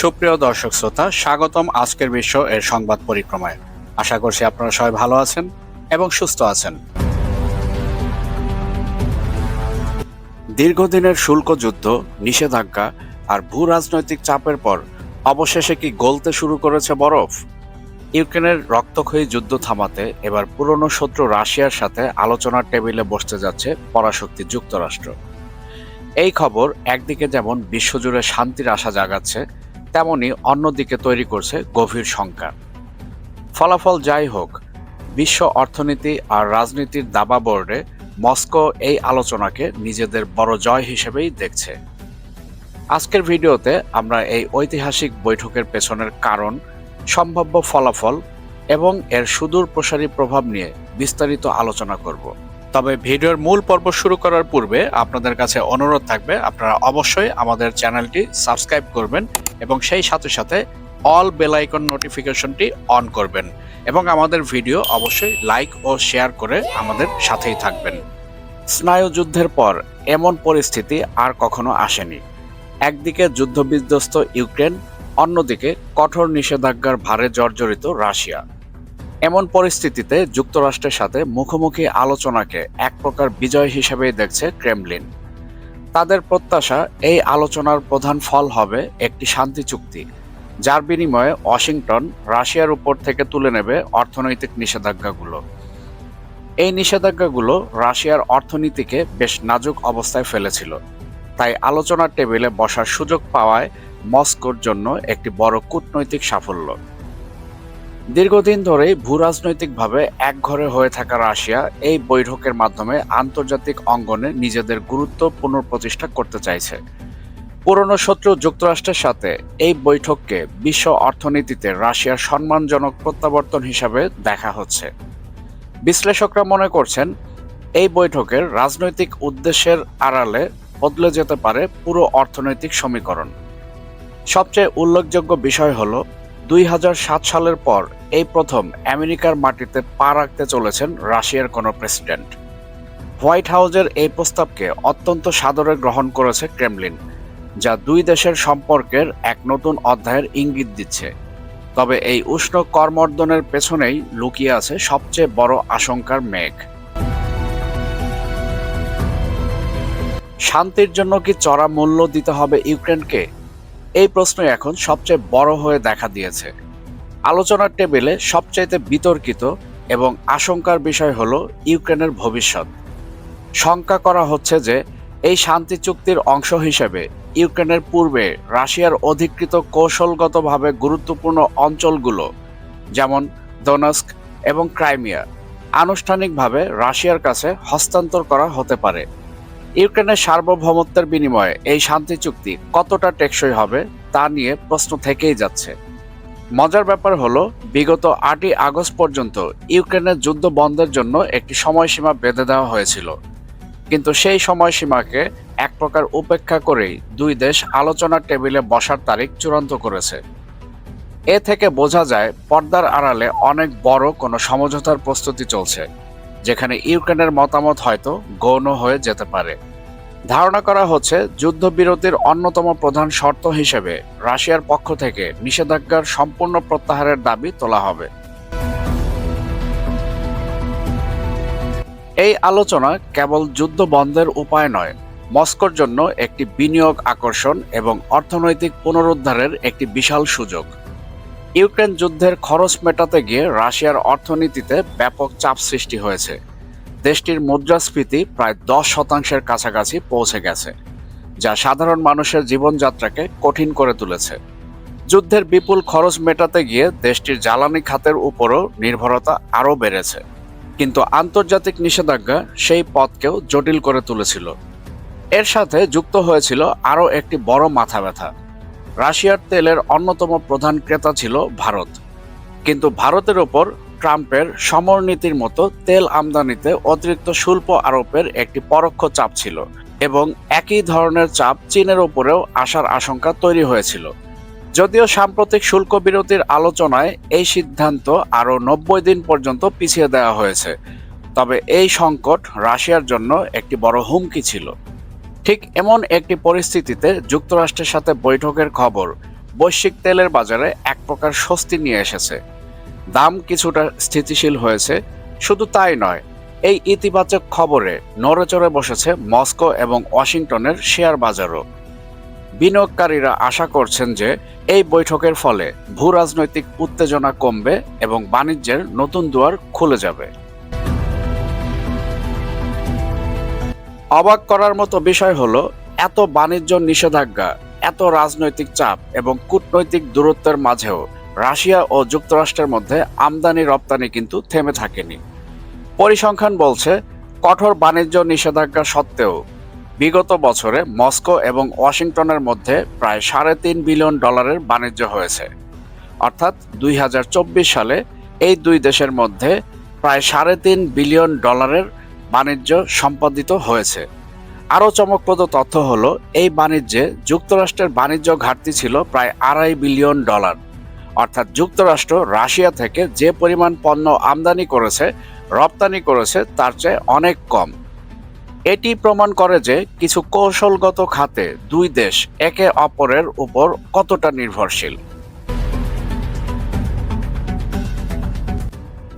সুপ্রিয় দর্শক শ্রোতা, স্বাগতম আজকের বিশ্ব এর সংবাদ পরিক্রমায়। আশা করছি আপনারা সবাই ভালো আছেন এবং সুস্থ আছেন। দীর্ঘদিনের শুল্ক যুদ্ধ, নিষেধাজ্ঞা আর ভূ রাজনৈতিক চাপের পর অবশেষে কি গলতে শুরু করেছে বরফ? ইউক্রেনের রক্তক্ষয়ী যুদ্ধ থামাতে এবার পুরনো শত্রু রাশিয়ার সাথে আলোচনার টেবিলে বসতে যাচ্ছে পরাশক্তি যুক্তরাষ্ট্র। এই খবর একদিকে যেমন বিশ্বজুড়ে শান্তির আশা জাগাচ্ছে তেমনি অন্যদিকে তৈরি করছে গভীর শঙ্কা। ফলাফল যাই হোক, বিশ্ব অর্থনীতি আর রাজনীতির দাবা বোর্ডে মস্কো এই আলোচনাকে নিজেদের বড় জয় হিসেবেই দেখছে। আজকের ভিডিওতে আমরা এই ঐতিহাসিক বৈঠকের পেছনের কারণ, সম্ভাব্য ফলাফল এবং এর সুদূর প্রসারী প্রভাব নিয়ে বিস্তারিত আলোচনা করব। তবে ভিডিওর মূল পর্ব শুরু করার পূর্বে আপনাদের কাছে অনুরোধ থাকবে, আপনারা অবশ্যই আমাদের চ্যানেলটি সাবস্ক্রাইব করবেন এবং সেই সাথে সাথে অল বেল আইকন নোটিফিকেশনটি অন করবেন এবং আমাদের ভিডিও অবশ্যই লাইক ও শেয়ার করে আমাদের সাথেই থাকবেন। স্নায়ুযুদ্ধের পর এমন পরিস্থিতি আর কখনো আসেনি। একদিকে যুদ্ধবিধ্বস্ত ইউক্রেন, অন্যদিকে কঠোর নিষেধাজ্ঞার ভারে জর্জরিত রাশিয়া। এমন পরিস্থিতিতে যুক্তরাষ্ট্রের সাথে মুখোমুখি আলোচনাকে এক প্রকার বিজয় হিসেবেই দেখছে ক্রেমলিন। তাদের প্রত্যাশা এই আলোচনার প্রধান ফল হবে একটি শান্তি চুক্তি, যার বিনিময়ে ওয়াশিংটন রাশিয়ার উপর থেকে তুলে নেবে অর্থনৈতিক নিষেধাজ্ঞাগুলো। এই নিষেধাজ্ঞাগুলো রাশিয়ার অর্থনীতিকে বেশ নাজুক অবস্থায় ফেলেছিল, তাই আলোচনার টেবিলে বসার সুযোগ পাওয়ায় মস্কোর জন্য একটি বড় কূটনৈতিক সাফল্য। দীর্ঘদিন ধরেই ভূরাজনৈতিকভাবে একঘরে হয়ে থাকা রাশিয়া এই বৈঠকের মাধ্যমে আন্তর্জাতিক অঙ্গনে নিজেদের গুরুত্ব পুনঃপ্রতিষ্ঠা করতে চাইছে। পুরনো শত্রু যুক্তরাষ্ট্রের সাথে এই বৈঠককে বিশ্ব অর্থনীতিতে রাশিয়ার সম্মানজনক প্রত্যাবর্তন হিসাবে দেখা হচ্ছে। বিশ্লেষকরা মনে করছেন, এই বৈঠকের রাজনৈতিক উদ্দেশ্যের আড়ালে বদলে যেতে পারে পুরো অর্থনৈতিক সমীকরণ। সবচেয়ে উল্লেখযোগ্য বিষয় হল দুই হাজার সাত সালের পর এই প্রথম আমেরিকার মাটিতে পা রাখতে চলেছেন রাশিয়ার কোনো প্রেসিডেন্ট। হোয়াইট হাউজের এই প্রস্তাবকে অত্যন্ত সাদরে গ্রহণ করেছে ক্রেমলিন, যা দুই দেশের সম্পর্কের এক নতুন অধ্যায়ের ইঙ্গিত দিচ্ছে। তবে এই উষ্ণ কর্মর্দনের পেছনেই লুকিয়ে আছে সবচেয়ে বড় আশঙ্কার মেঘ। শান্তির জন্য কি চড়া মূল্য দিতে হবে ইউক্রেনকে? এই প্রশ্ন এখন সবচেয়ে বড় হয়ে দেখা দিয়েছে। আলোচনার টেবিলে সবচাইতে বিতর্কিত এবং আশঙ্কার বিষয় হল ইউক্রেনের ভবিষ্যৎ। শঙ্কা করা হচ্ছে যে এই শান্তি চুক্তির অংশ হিসেবে ইউক্রেনের পূর্বে রাশিয়ার অধিকৃত কৌশলগতভাবে গুরুত্বপূর্ণ অঞ্চলগুলো যেমন দোনস্ক এবং ক্রাইমিয়া আনুষ্ঠানিকভাবে রাশিয়ার কাছে হস্তান্তর করা হতে পারে। ইউক্রেনের সার্বভৌমত্বের বিনিময়ে এই শান্তি চুক্তি কতটা টেকসই হবে তা নিয়ে প্রশ্ন থেকেই যাচ্ছে। মজার ব্যাপার হলো, বিগত আটই আগস্ট পর্যন্ত ইউক্রেনের যুদ্ধ বন্ধের জন্য একটি সময়সীমা বেঁধে দেওয়া হয়েছিল। কিন্তু সেই সময়সীমাকে এক প্রকার উপেক্ষা করেই দুই দেশ আলোচনার টেবিলে বসার তারিখ চূড়ান্ত করেছে। এ থেকে বোঝা যায়, পর্দার আড়ালে অনেক বড় কোনো সমঝোতার প্রস্তুতি চলছে। যেখানে ইউক্রেনের মতামত হয়তো গৌণ হয়ে যেতে পারে। ধারণা করা হচ্ছে যুদ্ধবিরতির অন্যতম প্রধান শর্ত হিসেবে রাশিয়ার পক্ষ থেকে নিষেধাজ্ঞার সম্পূর্ণ প্রত্যাহারের দাবি তোলা হবে। এই আলোচনা কেবল যুদ্ধ বন্ধের উপায় নয়, মস্কোর জন্য একটি বিনিয়োগ আকর্ষণ এবং অর্থনৈতিক পুনরুদ্ধারের একটি বিশাল সুযোগ। ইউক্রেন যুদ্ধের খরচ মেটাতে গিয়ে রাশিয়ার অর্থনীতিতে ব্যাপক চাপ সৃষ্টি হয়েছে। দেশটির মুদ্রাস্ফীতি প্রায় দশ শতাংশের কাছাকাছি পৌঁছে গেছে, যা সাধারণ মানুষের জীবনযাত্রাকে কঠিন করে তুলেছে। যুদ্ধের বিপুল খরচ মেটাতে গিয়ে দেশটির জ্বালানি খাতের উপরও নির্ভরতা আরও বেড়েছে। কিন্তু আন্তর্জাতিক নিষেধাজ্ঞা সেই পথকেও জটিল করে তুলেছিল। এর সাথে যুক্ত হয়েছিল আরও একটি বড় মাথা ব্যথা রাশিয়ার তেলের অন্যতম প্রধান ক্রেতা ছিল ভারত। কিন্তু ভারতের ওপর ট্রাম্পের সমরনীতির মতো তেল আমদানিতে অতিরিক্ত শুল্ক আরোপের একটি পরোক্ষ চাপ ছিল এবং একই ধরনের চাপ চীনের ওপরেও আসার আশঙ্কা তৈরি হয়েছিল। যদিও সাম্প্রতিক শুল্ক বিরতির আলোচনায় এই সিদ্ধান্ত আরও নব্বই দিন পর্যন্ত পিছিয়ে দেওয়া হয়েছে, তবে এই সংকট রাশিয়ার জন্য একটি বড় হুমকি ছিল। ঠিক এমন একটি পরিস্থিতিতে যুক্তরাষ্ট্রের সাথে বৈঠকের খবর বৈশ্বিক তেলের বাজারে এক প্রকার স্বস্তি নিয়ে এসেছে। দাম কিছুটা স্থিতিশীল হয়েছে, শুধু তাই নয়, এই ইতিবাচক খবরে নড়েচড়ে বসেছে মস্কো এবং ওয়াশিংটনের শেয়ার বাজারও। বিনিয়োগকারীরা আশা করছেন যে এই বৈঠকের ফলে ভূ রাজনৈতিক উত্তেজনা কমবে এবং বাণিজ্যের নতুন দুয়ার খুলে যাবে। অবাক করার মতো বিষয় হলো, এত বাণিজ্য নিষেধাজ্ঞা, এত রাজনৈতিক চাপ এবং কূটনৈতিক দূরত্বের মাঝেও রাশিয়া ও যুক্তরাষ্ট্রের মধ্যে আমদানি রপ্তানি কিন্তু থেমে থাকেনি। পরিসংখ্যান বলছে, কঠোর বাণিজ্য নিষেধাজ্ঞা সত্ত্বেও বিগত বছরে মস্কো এবং ওয়াশিংটনের মধ্যে প্রায় সাড়ে তিন বিলিয়ন ডলারের বাণিজ্য হয়েছে। অর্থাৎ দুই হাজার চব্বিশ সালে এই দুই দেশের মধ্যে প্রায় সাড়ে তিন বিলিয়ন ডলারের বাণিজ্য সম্পাদিত হয়েছে। আরও চমকপ্রদ তথ্য হলো, এই বাণিজ্যে যুক্তরাষ্ট্রের বাণিজ্য ঘাটতি ছিল প্রায় আড়াই বিলিয়ন ডলার। অর্থাৎ যুক্তরাষ্ট্র রাশিয়া থেকে যে পরিমাণ পণ্য আমদানি করেছে, রপ্তানি করেছে, তার চেয়ে অনেক কম। এটি প্রমাণ করে যে কিছু কৌশলগত খাতে দুই দেশ একে অপরের উপর কতটা নির্ভরশীল।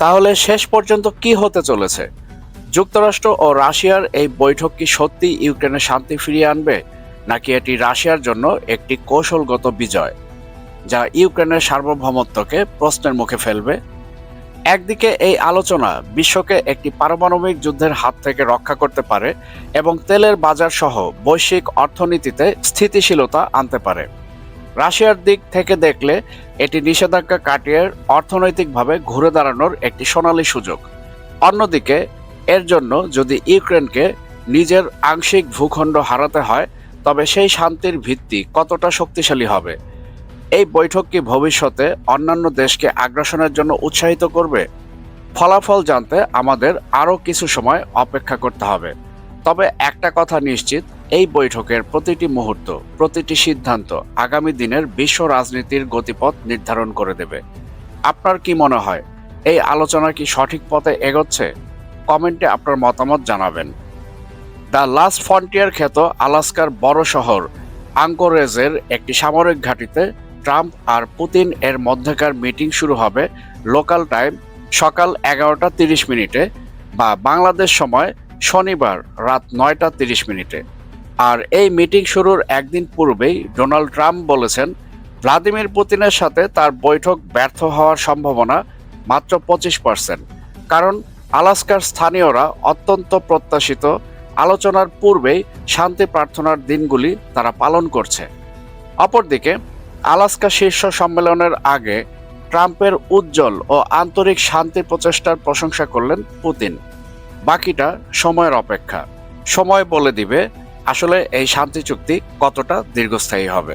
তাহলে শেষ পর্যন্ত কি হতে চলেছে? যুক্তরাষ্ট্র ও রাশিয়ার এই বৈঠক কি সত্যি ইউক্রেনে শান্তি ফিরিয়ে আনবে, নাকি এটি রাশিয়ার জন্য একটি কৌশলগত বিজয়, যা ইউক্রেনের সার্বভৌমত্বকে প্রশ্নের মুখে ফেলবে? একদিকে এই আলোচনা বিশ্বকে একটি পারমাণবিক যুদ্ধের হাত থেকে রক্ষা করতে পারে এবং তেলের বাজার সহ বৈশ্বিক অর্থনীতিতে স্থিতিশীলতা আনতে পারে। রাশিয়ার দিক থেকে দেখলে এটি নিষেধাজ্ঞা কাটিয়ে অর্থনৈতিকভাবে ঘুরে দাঁড়ানোর একটি সোনালী সুযোগ। অন্যদিকে এর জন্য যদি ইউক্রেনকে নিজের আংশিক ভূখণ্ড হারাতে হয়, তবে সেই শান্তির ভিত্তি কতটা শক্তিশালী হবে? এই বৈঠক কি ভবিষ্যতে অন্যান্য দেশকে আগ্রাসনের জন্য উৎসাহিত করবে? ফলাফল জানতে আমাদের আরও কিছু সময় অপেক্ষা করতে হবে। তবে একটা কথা নিশ্চিত, এই বৈঠকের প্রতিটি মুহূর্ত, প্রতিটি সিদ্ধান্ত আগামী দিনের বিশ্ব রাজনীতির গতিপথ নির্ধারণ করে দেবে। আপনার কি মনে হয়, এই আলোচনা কি সঠিক পথে এগোচ্ছে? কমেন্টে আপনার মতামত জানাবেন। দ্য লাস্ট ফ্রন্টিয়ার খ্যাত আলাস্কার বড় শহর আঙ্কোরেজের একটি সামরিক ঘাঁটিতে ট্রাম্প আর পুতিন এর মধ্যেকার মিটিং শুরু হবে লোকাল টাইম সকাল এগারোটা তিরিশ মিনিটে বা বাংলাদেশ সময় শনিবার রাত নয়টা তিরিশ মিনিটে। আর এই মিটিং শুরুর একদিন পূর্বেই ডোনাল্ড ট্রাম্প বলেছেন, ভ্লাদিমির পুতিনের সাথে তার বৈঠক ব্যর্থ হওয়ার সম্ভাবনা মাত্র পঁচিশ পার্সেন্ট। কারণ আলাস্কার স্থানীয়রা অত্যন্ত প্রত্যাশিত আলোচনার পূর্বেই শান্তি প্রার্থনার দিনগুলি তারা পালন করছে। অপরদিকে, আলাস্কা শীর্ষ সম্মেলনের আগে ট্রাম্পের উজ্জ্বল ও আন্তরিক শান্তি প্রচেষ্টার প্রশংসা করলেন পুতিন। বাকিটা সময়ের অপেক্ষা। সময় বলে দিবে আসলে এই শান্তি চুক্তি কতটা দীর্ঘস্থায়ী হবে।